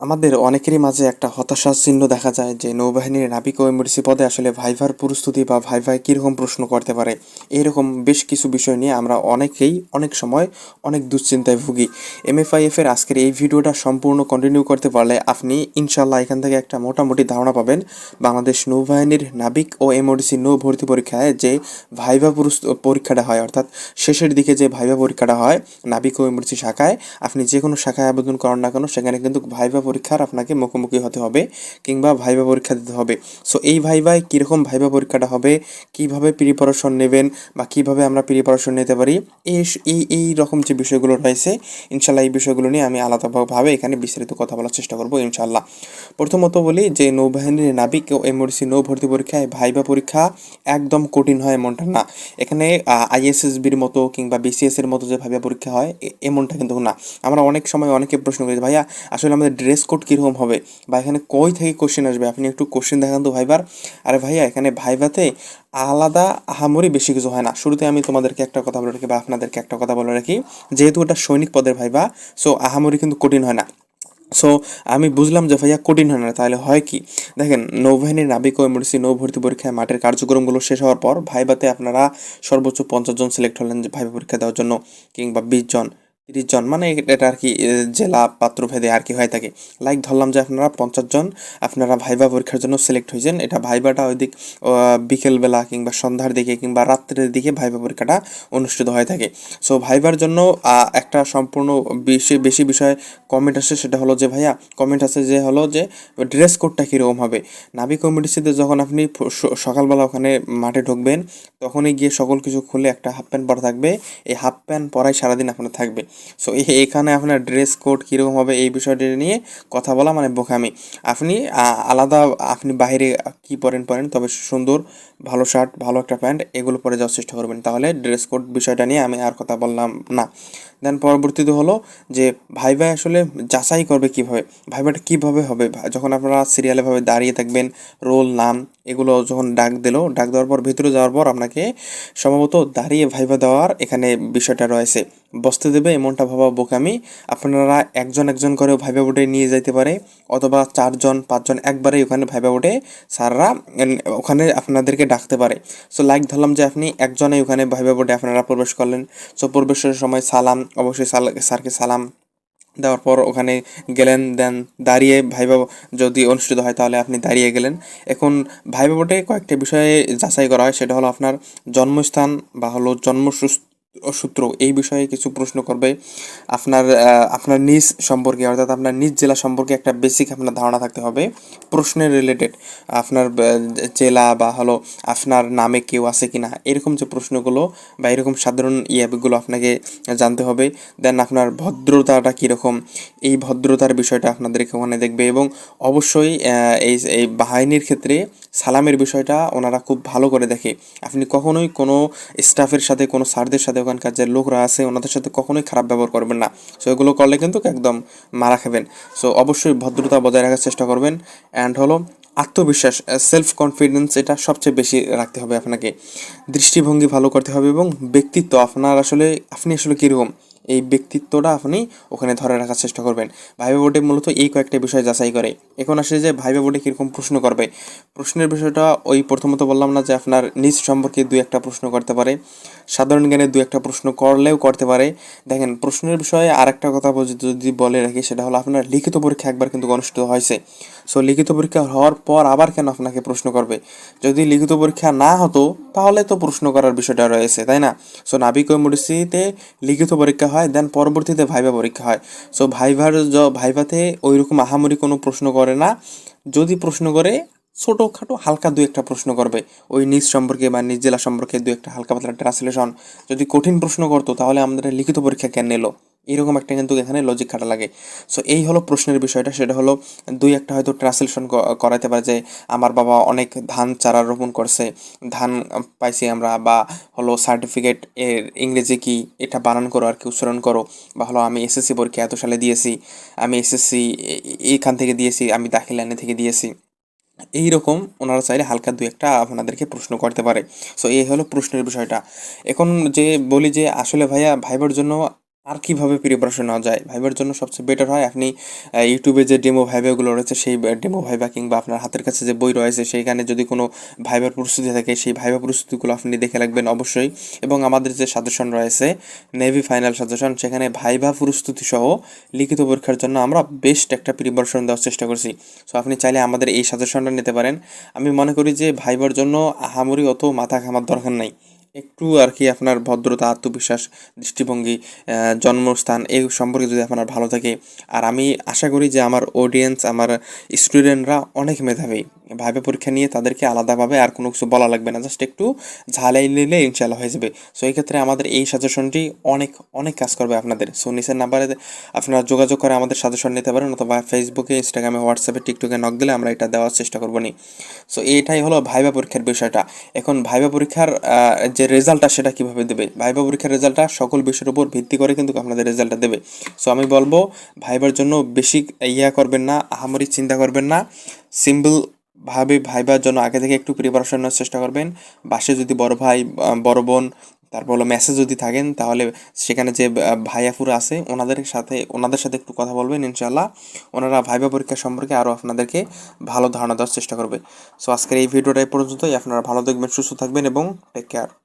আমাদের অনেকেরই মাঝে একটা হতাশার চিহ্ন দেখা যায় যে নৌবাহিনীর নাবিক ও এমআরসি পদে আসলে ভাইভার প্রস্তুতি বা ভাইভাই কীরকম প্রশ্ন করতে পারে। এরকম বেশ কিছু বিষয় নিয়ে আমরা অনেকেই অনেক সময় অনেক দুশ্চিন্তায় ভুগি। এমএফআইএফ এর আজকের এই ভিডিওটা সম্পূর্ণ কন্টিনিউ করতে পারলে আপনি ইনশাল্লাহ এখান থেকে একটা মোটামুটি ধারণা পাবেন বাংলাদেশ নৌবাহিনীর নাবিক ও এমওডিসি নৌ ভর্তি পরীক্ষায় যে ভাইভা পরীক্ষাটা হয়, অর্থাৎ শেষের দিকে যে ভাইভা পরীক্ষাটা হয় নাবিক ও এমওডিসি শাখায়, আপনি যে কোনো শাখায় আবেদন করেন না কেন, সেখানে কিন্তু ভাইভা পরীক্ষার আপনাকে মুখোমুখি হতে হবে কিংবা ভাইভা পরীক্ষা দিতে হবে। সো এই ভাইভায় কীরকম ভাইভা পরীক্ষাটা হবে, কীভাবে প্রিপারেশন নেবেন বা কীভাবে আমরা প্রিপারেশন নিতে পারি এই এই রকম যে বিষয়গুলো রয়েছে ইনশাল্লাহ এই বিষয়গুলো নিয়ে আমি আলাদাভাবে এখানে বিস্তারিত কথা বলার চেষ্টা করব ইনশাল্লাহ প্রথমত বলি যে নৌবাহিনীর নাবিক ও এমওডিসি নৌ ভর্তি পরীক্ষায় ভাইভা পরীক্ষা একদম কঠিন হয় এমনটা না। এখানে আইএসএসবির মতো কিংবা বিসিএস এর মতো যে ভাইভা পরীক্ষা হয় এমনটা কিন্তু না। আমরা অনেক সময় অনেকে প্রশ্ন করি ভাইয়া, আসলে আমাদের ড্রেস কোড কীরকম হবে? বা এখানে কই থেকে কোশ্চেন আসবে? আপনি একটু কোশ্চেন দেখান তো ভাইবার। আরে ভাইয়া, এখানে ভাইভাতে আলাদা আহামরি বেশি কিছু হয় না। শুরুতে আমি তোমাদেরকে একটা কথা বলে রাখি বা আপনাদেরকে একটা কথা বলে রাখি। যেহেতু এটা সৈনিক পদের ভাইবা সো আহামরি কিন্তু কঠিন হয় না। সো আমি বুঝলাম যে ভাইয়া কঠিন হয় না, তাহলে হয় কি? দেখেন, নৌবাহিনীর নাবিক ও এমার্জেন্সি নৌ ভর্তি পরীক্ষায় মাঠের কার্যক্রমগুলো শেষ হওয়ার পর ভাইবাতে আপনারা সর্বোচ্চ পঞ্চাশ জন সিলেক্ট হলেন যে ভাইবা পরীক্ষা দেওয়ার জন্য, কিংবা বিশ জন। তিরিশ জন মানে এটা আর কি জেলা পাত্রভেদে আর কি হয়ে থাকে। লাইক ধরলাম যে আপনারা পঞ্চাশ জন, আপনারা ভাইবা পরীক্ষার জন্য সিলেক্ট হয়েছেন। এটা ভাইবাটা ওই দিক বিকেলবেলা কিংবা সন্ধ্যার দিকে কিংবা রাত্রের দিকে ভাইবা পরীক্ষাটা অনুষ্ঠিত হয়ে থাকে। সো ভাইবার জন্য একটা সম্পূর্ণ বেশি বেশি বিষয় কমেন্ট আসে সেটা হলো যে, ভাইয়া কমেন্ট আছে যে হলো যে ড্রেস কোডটা কীরকম হবে? নাবি কমিটিসিতে যখন আপনি সকালবেলা ওখানে মাঠে ঢুকবেন, তখনই গিয়ে সকল কিছু খুলে একটা হাফ প্যান্ট পরা থাকবে। এই হাফ প্যান্ট পরাই সারাদিন আপনার থাকবে। সো এখানে আপনার ড্রেস কোড কীরকম হবে এই বিষয়টি নিয়ে কথা বলা মানে বোকামি। আপনি আলাদা, আপনি বাইরে কি পরেন পরেন, তবে সুন্দর, ভালো শার্ট ভালো একটা প্যান্ট, এগুলো পরে যাওয়ার চেষ্টা করবেন। তাহলে ড্রেস কোড বিষয়টা নিয়ে আমি আর কথা বললাম না। দেন পরবর্তীতে হলো যে, ভাই ভাই আসলে যাচাই করবে কীভাবে ভাইভাটা কীভাবে হবে? যখন আপনারা সিরিয়ালেভাবে দাঁড়িয়ে থাকবেন রোল নাম এগুলো যখন ডাক দিল, ডাক দেওয়ার পর, ভিতরে যাওয়ার পর আপনাকে সম্ভবত দাঁড়িয়ে ভাইভা দেওয়ার এখানে বিষয়টা রয়েছে। বসতে দেবে এমনটা ভাবা বোকামি। আপনারা একজন একজন করে ভাইভা বোটে নিয়ে যাইতে পারে, অথবা চারজন, পাঁচজন একবারেই ওখানে ভাইভা বোটে স্যাররা ওখানে আপনাদেরকে ডাকতে পারে। সো লাইক ধরলাম যে আপনি একজনে ওখানে ভাইভা বোটে আপনারা প্রবেশ করলেন। সো প্রবেশের সময় সালাম, অবশ্যই স্যারকে সালাম। দেওয়ার পর ওখানে গেলেন, দেন দাঁড়িয়ে ভাইবা যদি অনুষ্ঠিত হয় তাহলে আপনি দাঁড়িয়ে গেলেন। এখন ভাইবা কয়েকটি বিষয়ে যাচাই করা হয়, সেটা হলো আপনার জন্মস্থান বা হলো জন্ম সূত্র এই বিষয়ে কিছু প্রশ্ন করবে। আপনার আপনার নিজ সম্পর্কে, অর্থাৎ আপনার নিজ জেলা সম্পর্কে একটা বেসিক আপনার ধারণা থাকতে হবে। প্রশ্নের রিলেটেড আপনার জেলা বা হলো আপনার নামে কেউ আছে কি না এরকম যে প্রশ্নগুলো বা এরকম সাধারণ ইয়াগুলো আপনাকে জানতে হবে। দেন আপনার ভদ্রতাটা কীরকম, এই ভদ্রতার বিষয়টা আপনাদেরকে ওখানে দেখবে এবং অবশ্যই এই এই বাহিনীর ক্ষেত্রে সালামের বিষয়টা ওনারা খুব ভালো করে দেখে। আপনি কখনোই কোনো স্টাফের সাথে, কোনো স্যারদের সাথে ওখানকার যে লোকরা আছে, ওনাদের সাথে কখনোই খারাপ ব্যবহার করবেন না। সো এগুলো করলে কিন্তু একদম মারা খাবেন। সো অবশ্যই ভদ্রতা বজায় রাখার চেষ্টা করবেন। অ্যান্ড হলো আত্মবিশ্বাস সেলফ কনফিডেন্স এটা সবচেয়ে বেশি রাখতে হবে আপনাকে। দৃষ্টিভঙ্গি ভালো করতে হবে এবং ব্যক্তিত্ব, আপনার আসলে, আপনি আসলে কীরকম? এই ব্যক্তিত্বটা আপনি ওখানে ধরে রাখার চেষ্টা করবেন। ভাইবা বোর্ডে মূলত এই কয়েকটা বিষয় যাচাই করে। এখন আসে যে ভাইবা বোর্ডে কীরকম প্রশ্ন করবে। প্রশ্নের বিষয়টা ওই প্রথমত বললাম না যে আপনার নিজ সম্পর্কে দু একটা প্রশ্ন করতে পারে। সাধারণ জ্ঞানে দু একটা প্রশ্ন করলেও করতে পারে। দেখেন, প্রশ্নের বিষয়ে আর একটা কথা যদি বলে রাখি, সেটা হলো আপনার লিখিত পরীক্ষা একবার কিন্তু অনুষ্ঠিত হয়েছে। সো লিখিত পরীক্ষা হওয়ার পর আবার কেন আপনাকে প্রশ্ন করবে? যদি লিখিত পরীক্ষা না হতো, তাহলে তো প্রশ্ন করার বিষয়টা রয়েছে, তাই না? সো নাবিক ইউনিভার্সিটিতে লিখিত পরীক্ষা হয় দেন পরবর্তীতে ভাইভা পরীক্ষা হয়। সো ভাইভার ভাইভাতে ওই রকম আহামরি কোনো প্রশ্ন করে না। যদি প্রশ্ন করে, ছোটোখাটো হালকা দু একটা প্রশ্ন করবে। ওই নিজ সম্পর্কে বা নিজ জেলা সম্পর্কে দু একটা হালকা পাতলা ট্রান্সলেশন যদি কঠিন প্রশ্ন করতো, তাহলে আমাদের লিখিত পরীক্ষা কেন নিলো? এইরকম একটা কিন্তু এখানে লজিক খাটা লাগে। সো এই হলো প্রশ্নের বিষয়টা, সেটা হলো দুই একটা হয়তো ট্রান্সলেশন করাইতে পারে যে, আমার বাবা অনেক ধান চারা রোপণ করছে, ধান পাইছি আমরা, বা হলো সার্টিফিকেট এর ইংরেজি কি, এটা বানান করো আর কি, উচ্চারণ করো, বা হলো আমি এসএসসি পরীক্ষা এত সালে দিয়েছি, আমি এসএসসি এইখান থেকে দিয়েছি, আমি দাখিল লাইনে থেকে দিয়েছি। এইরকম ওনারা চাইলে হালকা দু একটা আপনাদেরকে প্রশ্ন করতে পারে। সো এই হলো প্রশ্নের বিষয়টা। এখন যে বলি যে, আসলে ভাইয়া, ভাইবার জন্য আর কীভাবে প্রিপারেশন নেওয়া যায়? ভাইবার জন্য সবচেয়ে বেটার হয়। আপনি ইউটিউবে যে ডেমো ভাইভাগুলো রয়েছে, সেই ডেমো ভাইবা কিংবা আপনার হাতের কাছে যে বই রয়েছে, সেইখানে যদি কোনো ভাইবার প্রস্তুতি থাকে, সেই ভাইবা প্রস্তুতিগুলো আপনি দেখে রাখবেন অবশ্যই। এবং আমাদের যে সাজেশন রয়েছে নেভি ফাইনাল সাজেশন সেখানে ভাইবা প্রস্তুতি সহ লিখিত পরীক্ষার জন্য আমরা বেস্ট একটা প্রিপারেশন দেওয়ার চেষ্টা করছি। সো আপনি চাইলে আমাদের এই সাজেশনটা নিতে পারেন। আমি মনে করি যে ভাইবার জন্য আহামরি অত মাথা ঘামার দরকার নাই। একটু আর কি আপনার ভদ্রতা, আত্মবিশ্বাস, দৃষ্টিভঙ্গি জন্মস্থান এই সম্পর্কে যদি আপনার ভালো থাকে। আর আমি আশা করি যে আমার অডিয়েন্স আমার স্টুডেন্টরা অনেক মেধাবী। ভাবে পরীক্ষা নিয়ে তাদেরকে আলাদাভাবে আর কোনো কিছু বলা লাগবে না। জাস্ট একটু ঝালাই নিলে ইনশাল্লাহ হয়ে যাবে। সো এই ক্ষেত্রে আমাদের এই সাজেশনটি অনেক অনেক কাজ করবে আপনাদের। সো নিচের নাম্বারে আপনারা যোগাযোগ করে আমাদের সাজেশন নিতে পারেন অথবা ফেসবুকে ইনস্টাগ্রামে হোয়াটসঅ্যাপে টিকটকে নক দিলে আমরা এটা দেওয়ার চেষ্টা করব নি। সো এইটাই হলো ভাইবা পরীক্ষার বিষয়টা। এখন ভাইবা পরীক্ষার যে রেজাল্টটা সেটা কীভাবে দেবে? ভাইবা পরীক্ষার রেজাল্টটা সকল বিষয়ের উপর ভিত্তি করে কিন্তু আপনাদের রেজাল্টটা দেবে। সো আমি বলব ভাইবার জন্য বেশি ইয়া করবেন না, আহামরি চিন্তা করবেন না। সিম্পল ভাবে ভাইবার জন্য আগে থেকে একটু প্রিপারেশন নেওয়ার চেষ্টা করবেন। বাসে যদি বড় ভাই, বড় বোন, তারপর হলো মেসেজ যদি থাকেন, তাহলে সেখানে যে ভাইয়াফুরা আছে, ওনাদের সাথে ওনাদের সাথে একটু কথা বলবেন ইনশাল্লাহ ওনারা ভাইবা পরীক্ষা সম্পর্কে আরও আপনাদেরকে ভালো ধারণা দেওয়ার চেষ্টা করবে। সো আজকের এই ভিডিওটা পর্যন্তই। আপনারা ভালো থাকবেন, সুস্থ থাকবেন এবং টেক কেয়ার